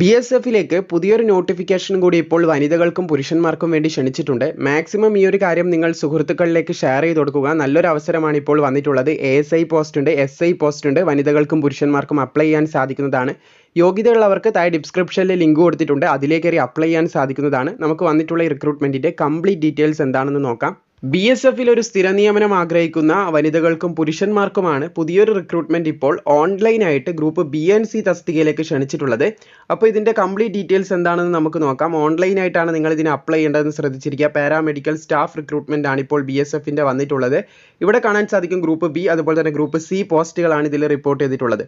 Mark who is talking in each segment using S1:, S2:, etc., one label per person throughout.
S1: B S എഫിലേക്ക് പുതിയൊരു notification കൂടി ഇപ്പോൾ വനിതകൾക്കും പുരുഷന്മാർക്കും വേണ്ടി ക്ഷണിച്ചിട്ടുണ്ട്. മാക്സിമം ഈ ഒരു കാര്യം നിങ്ങൾ സുഹൃത്തുക്കളിലേക്ക് ഷെയർ ചെയ്ത് കൊടുക്കുക. നല്ലൊരു അവസരമാണ് ഇപ്പോൾ വന്നിട്ടുള്ളത്. എ എസ് ഐ പോസ്റ്റ് ഉണ്ട് എസ് ഐ പോസ്റ്റ് ഉണ്ട്. വനിതകൾക്കും പുരുഷന്മാർക്കും അപ്ലൈ ചെയ്യാൻ സാധിക്കുന്നതാണ്. യോഗ്യതയുള്ളവർക്ക് താഴെ ഡിസ്ക്രിപ്ഷനിൽ ലിങ്ക് കൊടുത്തിട്ടുണ്ട്. അതിലേക്ക് അപ്ലൈ ചെയ്യാൻ സാധിക്കുന്നതാണ്. നമുക്ക് വന്നിട്ടുള്ള റിക്രൂട്ട്മെന്റിന്റെ കംപ്ലീറ്റ് ഡീറ്റെയിൽസ് എന്താണെന്ന് നോക്കാം. ബി എസ് എഫിൽ ഒരു സ്ഥിര നിയമനം ആഗ്രഹിക്കുന്ന വനിതകൾക്കും പുരുഷന്മാർക്കുമാണ് പുതിയൊരു റിക്രൂട്ട്മെന്റ് ഇപ്പോൾ ഓൺലൈനായിട്ട് ഗ്രൂപ്പ് ബി എൻ സി തസ്തികയിലേക്ക് ക്ഷണിച്ചിട്ടുള്ളത്. അപ്പോൾ ഇതിന്റെ കംപ്ലീറ്റ് ഡീറ്റെയിൽസ് എന്താണെന്ന് നമുക്ക് നോക്കാം. ഓൺലൈനായിട്ടാണ് നിങ്ങൾ ഇതിന് അപ്ലൈ ചെയ്യേണ്ടതെന്ന് ശ്രദ്ധിച്ചിരിക്കുക. പാരാമെഡിക്കൽ സ്റ്റാഫ് റിക്രൂട്ട്മെന്റ് ആണ് ഇപ്പോൾ ബി എസ് എഫിന്റെ വന്നിട്ടുള്ളത്. ഇവിടെ കാണാൻ സാധിക്കും ഗ്രൂപ്പ് ബി അതുപോലെ തന്നെ ഗ്രൂപ്പ് സി പോസ്റ്റുകളാണ് ഇതിൽ റിപ്പോർട്ട് ചെയ്തിട്ടുള്ളത്.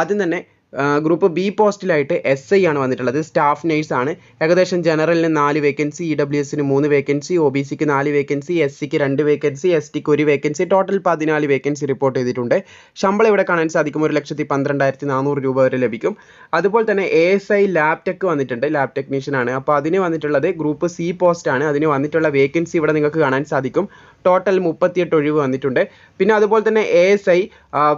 S1: ആദ്യം തന്നെ ഗ്രൂപ്പ് ബി പോസ്റ്റിലായിട്ട് എസ് ഐ ആണ് വന്നിട്ടുള്ളത്. സ്റ്റാഫ് നേഴ്സ് ആണ്. ഏകദേശം ജനറലിന് നാല് വേക്കൻസി ഇ ഡബ്ല്യു എസിന് മൂന്ന് വേക്കൻസി ഒ ബി സിക്ക് നാല് വേക്കൻസി എസ് സിക്ക് രണ്ട് വേക്കൻസി എസ് ടിക്ക് ഒരു വേക്കൻസി ടോട്ടൽ പതിനാല് വേക്കൻസി റിപ്പോർട്ട് ചെയ്തിട്ടുണ്ട്. ശമ്പളം ഇവിടെ കാണാൻ സാധിക്കും. ഒരു ലക്ഷത്തി പന്ത്രണ്ടായിരത്തി നാനൂറ് രൂപ വരെ ലഭിക്കും. അതുപോലെ തന്നെ A S I lab tech വന്നിട്ടുണ്ട്. ലാബ് ടെക്നീഷ്യൻ ആണ്. അപ്പോൾ അതിന് വന്നിട്ടുള്ളത് ഗ്രൂപ്പ് സി പോസ്റ്റ് ആണ്. അതിന് വന്നിട്ടുള്ള വേക്കൻസി ഇവിടെ നിങ്ങൾക്ക് കാണാൻ സാധിക്കും. ടോട്ടൽ മുപ്പത്തിയെട്ട് ഒഴിവ് വന്നിട്ടുണ്ട്. പിന്നെ അതുപോലെ തന്നെ A S I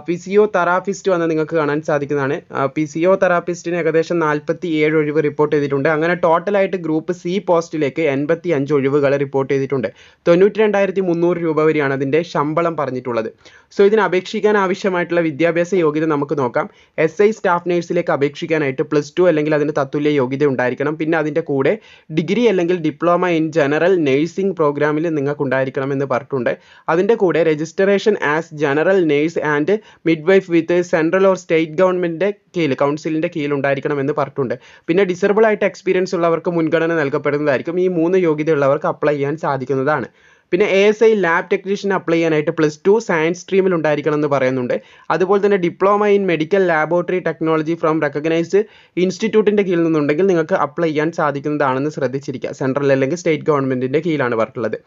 S1: physio therapist വന്ന് നിങ്ങൾക്ക് കാണാൻ സാധിക്കുന്നതാണ്. ഫിസിയോ തെറാപ്പിസ്റ്റിന് ഏകദേശം നാൽപ്പത്തി ഏഴ് ഒഴിവ് റിപ്പോർട്ട് ചെയ്തിട്ടുണ്ട്. അങ്ങനെ ടോട്ടലായിട്ട് ഗ്രൂപ്പ് സി പോസ്റ്റിലേക്ക് എൺപത്തി അഞ്ച് ഒഴിവുകൾ റിപ്പോർട്ട് ചെയ്തിട്ടുണ്ട്. തൊണ്ണൂറ്റി രണ്ടായിരത്തി മുന്നൂറ് രൂപ വരെയാണ് അതിന്റെ ശമ്പളം പറഞ്ഞിട്ടുള്ളത്. സോ ഇതിന് അപേക്ഷിക്കാൻ ആവശ്യമായിട്ടുള്ള വിദ്യാഭ്യാസ യോഗ്യത നമുക്ക് നോക്കാം. എസ് ഐ സ്റ്റാഫ് നേഴ്സിലേക്ക് അപേക്ഷിക്കാനായിട്ട് പ്ലസ് ടു അല്ലെങ്കിൽ അതിന് തത്തുല്യ യോഗ്യത ഉണ്ടായിരിക്കണം. പിന്നെ അതിന്റെ കൂടെ ഡിഗ്രി അല്ലെങ്കിൽ ഡിപ്ലോമ ഇൻ ജനറൽ നേഴ്സിംഗ് പ്രോഗ്രാമിൽ നിങ്ങൾക്ക് ഉണ്ടായിരിക്കണം എന്ന് പറഞ്ഞിട്ടുണ്ട്. അതിന്റെ കൂടെ registration as general nurse and midwife with central or state ഗവൺമെന്റിന്റെ കീഴിൽ കൗൺസിലിന്റെ കീഴിൽ ഉണ്ടായിരിക്കണം എന്ന് പറഞ്ഞിട്ടുണ്ട്. പിന്നെ ഡിസേബിൾ ആയിട്ട് എക്സ്പീരിയൻസ് ഉള്ളവർക്ക് മുൻഗണന നൽകപ്പെടുന്നതായിരിക്കും ഈ മൂന്ന് യോഗ്യതയുള്ളവർക്ക് അപ്ലൈ ചെയ്യാൻ സാധിക്കുന്നതാണ്. പിന്നെ A S I lab technician apply ചെയ്യാനായിട്ട് പ്ലസ് ടു സയൻസ് സ്ട്രീമിൽ ഉണ്ടായിരിക്കണം എന്ന് പറയുന്നുണ്ട്. അതുപോലെ തന്നെ diploma in medical laboratory technology from recognised ഇൻസ്റ്റിറ്റ്യൂട്ടിന്റെ കീഴിൽ നിന്നുണ്ടെങ്കിൽ നിങ്ങൾക്ക് അപ്ലൈ ചെയ്യാൻ സാധിക്കുന്നതാണെന്ന് ശ്രദ്ധിച്ചിരിക്കുക. സെൻട്രൽ അല്ലെങ്കിൽ സ്റ്റേറ്റ് ഗവൺമെന്റിന്റെ കീഴിലാണ് പറഞ്ഞിട്ടുള്ളത്.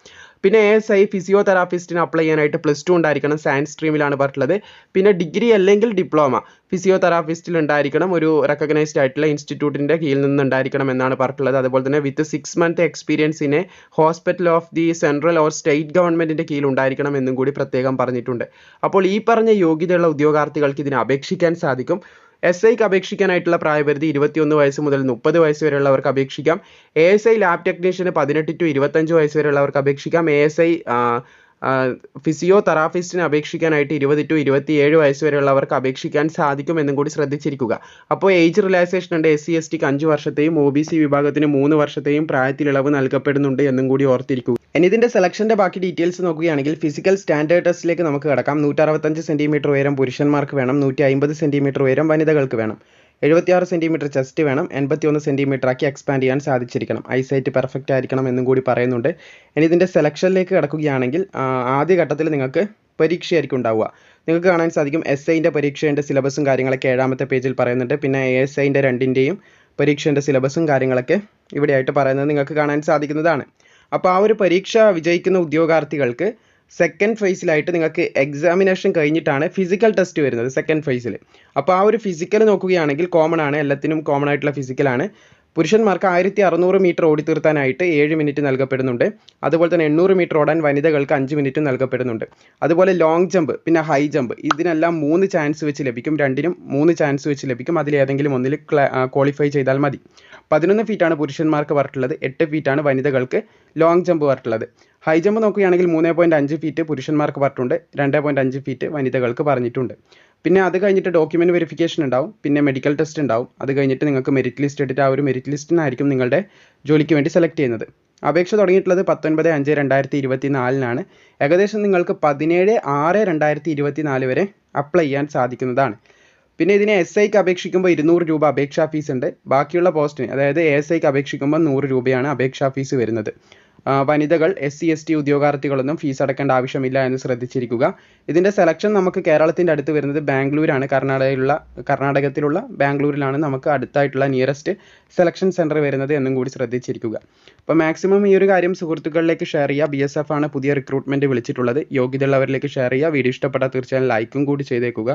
S1: പിന്നെ എ എസ് ഐ ഫിസിയോതെറാപ്പിസ്റ്റിന് അപ്ലൈ ചെയ്യാനായിട്ട് പ്ലസ് ടു ഉണ്ടായിരിക്കണം സയൻസ് സ്ട്രീമിലാണ് പറഞ്ഞിട്ടുള്ളത്. പിന്നെ ഡിഗ്രി അല്ലെങ്കിൽ ഡിപ്ലോമ ഫിസിയോതെറാപ്പിസ്റ്റിൽ ഉണ്ടായിരിക്കണം ഒരു റെക്കഗ്നൈസ്ഡ് ആയിട്ടുള്ള ഇൻസ്റ്റിറ്റ്യൂട്ടിന്റെ കീഴിൽ നിന്ന് ഉണ്ടായിരിക്കണം എന്നാണ് പറഞ്ഞിട്ടുള്ളത്. അതുപോലെ തന്നെ with six month experience in hospital of the central or state ഗവൺമെന്റിന്റെ കീഴിൽ ഉണ്ടായിരിക്കണം എന്നും കൂടി പ്രത്യേകം പറഞ്ഞിട്ടുണ്ട്. അപ്പോൾ ഈ പറഞ്ഞ യോഗ്യതയുള്ള ഉദ്യോഗാർത്ഥികൾക്ക് ഇതിനെ അപേക്ഷിക്കാൻ സാധിക്കും. എസ് ഐക്ക് അപേക്ഷിക്കാനായിട്ടുള്ള പ്രായപരിധി ഇരുപത്തിയൊന്ന് വയസ്സ് മുതൽ മുപ്പത് വയസ്സ് വരെയുള്ളവർക്ക് അപേക്ഷിക്കാം. എ എസ് ഐ ലാബ് ടെക്നീഷ്യന് പതിനെട്ട് ടു ഇരുപത്തഞ്ച് വയസ്സ് വരെയുള്ളവർക്ക് അപേക്ഷിക്കാം. എ എസ് ഐ ഫിസിയോ തെറാപ്പിസ്റ്റിന് അപേക്ഷിക്കാനായിട്ട് ഇരുപത് ടു ഇരുപത്തിയേഴ് വയസ്സ് വരെയുള്ളവർക്ക് അപേക്ഷിക്കാൻ സാധിക്കും എന്നും കൂടി ശ്രദ്ധിച്ചിരിക്കുക. അപ്പോൾ ഏജ് റിലാക്സേഷൻ ഉണ്ട്. എസ് സി എസ് ടിക്ക് അഞ്ച് വർഷത്തെയും ഒ ബി സി വിഭാഗത്തിന് മൂന്ന് വർഷത്തെയും പ്രായത്തിലിളവ് നൽകപ്പെടുന്നുണ്ട് എന്നും കൂടി ഓർത്തിരിക്കുക. ഇനി ഇതിന്റെ സെലക്ഷന്റെ ബാക്കി ഡീറ്റെയിൽസ് നോക്കുകയാണെങ്കിൽ ഫിസിക്കൽ സ്റ്റാൻഡേർഡ് ടെസ്റ്റിലേക്ക് നമുക്ക് കിടക്കാം. നൂറ്ററുപത്തഞ്ച് സെന്റിമീറ്റർ ഉയരം പുരുഷന്മാർക്ക് വേണം. നൂറ്റി അമ്പത് സെന്റിമീറ്റർ ഉയരം വനിതകൾക്ക് വേണം. എഴുപത്തിയാറ് സെന്റിമീറ്റർ ചെസ്റ്റ് വേണം. എൺപത്തിയൊന്ന് സെന്റിമീറ്റർ ആക്കി എക്സ്പാൻഡ് ചെയ്യാൻ സാധിച്ചിരിക്കണം. ഐസൈറ്റ് പെർഫെക്റ്റ് ആയിരിക്കണം എന്നും കൂടി പറയുന്നുണ്ട്. ഇനി ഇതിന്റെ സെലക്ഷനിലേക്ക് കിടക്കുകയാണെങ്കിൽ ആദ്യ ഘട്ടത്തിൽ നിങ്ങൾക്ക് പരീക്ഷയായിരിക്കും ഉണ്ടാവുക. നിങ്ങൾക്ക് കാണാൻ സാധിക്കും എസ് ഐന്റെ പരീക്ഷേന്റെ സിലബസും കാര്യങ്ങളൊക്കെ ഏഴാമത്തെ പേജിൽ പറയുന്നുണ്ട്. പിന്നെ എ എസ് ഐന്റെ രണ്ടിന്റെയും പരീക്ഷേന്റെ സിലബസും കാര്യങ്ങളൊക്കെ ഇവിടെയായിട്ട് പറയുന്നത് നിങ്ങൾക്ക് കാണാൻ സാധിക്കുന്നതാണ്. അപ്പോൾ ആ ഒരു പരീക്ഷ വിജയിക്കുന്ന ഉദ്യോഗാർത്ഥികൾക്ക് സെക്കൻഡ് ഫേസിലായിട്ട് നിങ്ങൾക്ക് എക്സാമിനേഷൻ കഴിഞ്ഞിട്ടാണ് ഫിസിക്കൽ ടെസ്റ്റ് വരുന്നത് സെക്കൻഡ് ഫേസിൽ അപ്പോൾ ആ ഒരു ഫിസിക്കൽ നോക്കുകയാണെങ്കിൽ കോമൺ ആണ് എല്ലാത്തിനും കോമൺ ആയിട്ടുള്ള ഫിസിക്കലാണ് പുരുഷന്മാർക്ക് ആയിരത്തി അറുന്നൂറ് മീറ്റർ ഓടിത്തീർത്താനായിട്ട് ഏഴ് മിനിറ്റ് നൽകപ്പെടുന്നുണ്ട്. അതുപോലെ തന്നെ എണ്ണൂറ് മീറ്റർ ഓടാൻ വനിതകൾക്ക് അഞ്ച് മിനിറ്റ് നൽകപ്പെടുന്നുണ്ട്. അതുപോലെ ലോങ് ജമ്പ് പിന്നെ ഹൈ ജമ്പ് ഇതിനെല്ലാം മൂന്ന് ചാൻസ് വെച്ച് ലഭിക്കും. രണ്ടിനും മൂന്ന് ചാൻസ് വെച്ച് ലഭിക്കും. അതിലേതെങ്കിലും ഒന്നിൽ ക്വാളിഫൈ ചെയ്താൽ മതി. പതിനൊന്ന് ഫീറ്റാണ് പുരുഷന്മാർക്ക് പറഞ്ഞിട്ടുള്ളത് എട്ട് ഫീറ്റാണ് വനിതകൾക്ക് ലോങ് ജമ്പ് പറഞ്ഞിട്ടുള്ളത് ഹൈ ജമ്പ് നോക്കുകയാണെങ്കിൽ മൂന്ന് പോയിന്റ് അഞ്ച് ഫീറ്റ് പുരുഷന്മാർക്ക് പറഞ്ഞിട്ടുണ്ട് രണ്ട് പോയിന്റ് അഞ്ച് ഫീറ്റ് വനിതകൾക്ക് പറഞ്ഞിട്ടുണ്ട്. പിന്നെ അത് കഴിഞ്ഞിട്ട് ഡോക്യുമെന്റ് വെരിഫിക്കേഷൻ ഉണ്ടാവും. പിന്നെ മെഡിക്കൽ ടെസ്റ്റ് ഉണ്ടാവും. അത് കഴിഞ്ഞിട്ട് നിങ്ങൾക്ക് മെരിറ്റ് ലിസ്റ്റ് എടുത്തിട്ട് ആ ഒരു മെറിറ്റ് ലിസ്റ്റിനായിരിക്കും നിങ്ങളുടെ ജോലിക്ക് വേണ്ടി സെലക്ട് ചെയ്യുന്നത്. അപേക്ഷ തുടങ്ങിയിട്ടുള്ളത് പത്തൊൻപത് അഞ്ച് രണ്ടായിരത്തി ഇരുപത്തി നാലിനാണ് ഏകദേശം നിങ്ങൾക്ക് പതിനേഴ് ആറ് രണ്ടായിരത്തി ഇരുപത്തി നാല് വരെ അപ്ലൈ ചെയ്യാൻ സാധിക്കുന്നതാണ്. പിന്നെ ഇതിനെ എസ് ഐക്ക് അപേക്ഷിക്കുമ്പോൾ ഇരുന്നൂറ് രൂപ അപേക്ഷാ ഫീസ് ഉണ്ട്. ബാക്കിയുള്ള പോസ്റ്റിന് അതായത് എസ് ഐക്ക് അപേക്ഷിക്കുമ്പോൾ നൂറ് രൂപയാണ് അപേക്ഷാ ഫീസ് വരുന്നത്. വനിതകൾ എസ് സി എസ് ടി ഉദ്യോഗാർത്ഥികളൊന്നും ഫീസ് അടക്കേണ്ട ആവശ്യമില്ല എന്ന് ശ്രദ്ധിച്ചിരിക്കുക. ഇതിന്റെ സെലക്ഷൻ നമുക്ക് കേരളത്തിന്റെ അടുത്ത് വരുന്നത് ബാംഗ്ലൂരാണ്. കർണാടകയിലുള്ള കർണാടകത്തിലുള്ള ബാംഗ്ലൂരിലാണ് നമുക്ക് അടുത്തായിട്ടുള്ള നിയറസ്റ്റ് സെലക്ഷൻ സെന്റർ വരുന്നത് എന്നും കൂടി ശ്രദ്ധിച്ചിരിക്കുക. അപ്പോൾ മാക്സിമം ഈ ഒരു കാര്യം സുഹൃത്തുക്കളിലേക്ക് ഷെയർ ചെയ്യുക. ബി എസ് എഫ് ആണ് പുതിയ റിക്രൂട്ട്മെന്റ് വിളിച്ചിട്ടുള്ളത്. യോഗ്യതയുള്ളവരിലേക്ക് ഷെയർ ചെയ്യുക. വീഡിയോ ഇഷ്ടപ്പെട്ടാൽ തീർച്ചയായും ലൈക്കും കൂടി ചെയ്തേക്കുക.